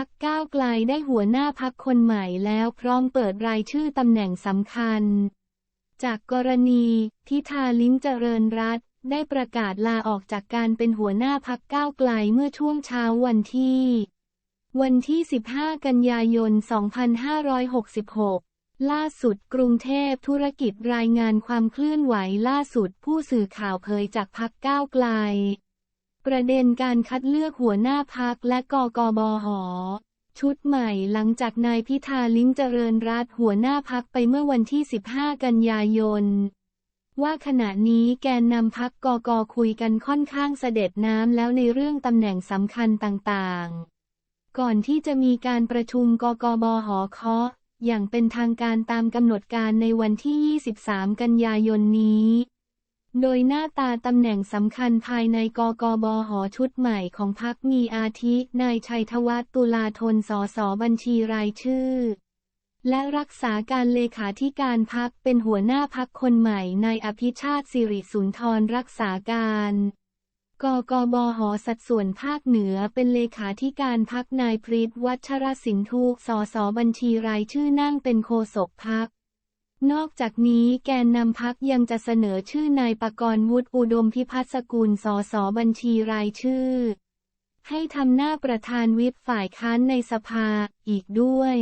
พักก้าวไกลได้หัวหน้าพักคนใหม่แล้วพร้อมเปิดรายชื่อตำแหน่งสำคัญ จากกรณีพิธาลิ้มเจริญรัตได้ประกาศลาออกจากการเป็นหัวหน้าพักก้าวไกลเมื่อช่วงเช้าวันที่ วันที่ 15 กันยายน 2566 ล่าสุดกรุงเทพธุรกิจรายงานความเคลื่อนไหวล่าสุดผู้สื่อข่าวเผยจากพักก้าวไกล ประเด็นการคัดเลือกหัวหน้าพักและกกบหชุดใหม่หลังจากนายพิธาลิ้มเจริญรัตหัวหน้าพักไปเมื่อวันที่ 15 กันยายน ว่าขณะนี้แกนนำพักกกคุยกันค่อนข้างเสด็จน้ำแล้วในเรื่องตำแหน่งสำคัญต่างๆ ก่อนที่จะมีการประชุมกกบหเคาะอย่างเป็นทางการตามกำหนดการในวันที่ 23 กันยายนนี้ โดยหน้าตาตำแหน่งสำคัญภายในกกบหชุดใหม่ของพักมีอาทิ นายชัยธวัฒน์ตุลาธนสสบัญชีรายชื่อ และรักษาการเลขาธิการพักเป็นหัวหน้าพักคนใหม่นายอภิชาติสิริสุนทรรักษาการกกบหสัดส่วนภาคเหนือเป็นเลขาธิการพักนายพริตวัชรสินทุสสบัญชีรายชื่อนั่งเป็นโฆษกพัก นอกจากนี้แกนนำพักยังจะเสนอชื่อนายปกรณ์วุฒิอุดมพิพัฒน์สกุลสสบัญชีรายชื่อ ให้ทำหน้าประธานวิปฝ่ายค้านในสภาอีกด้วย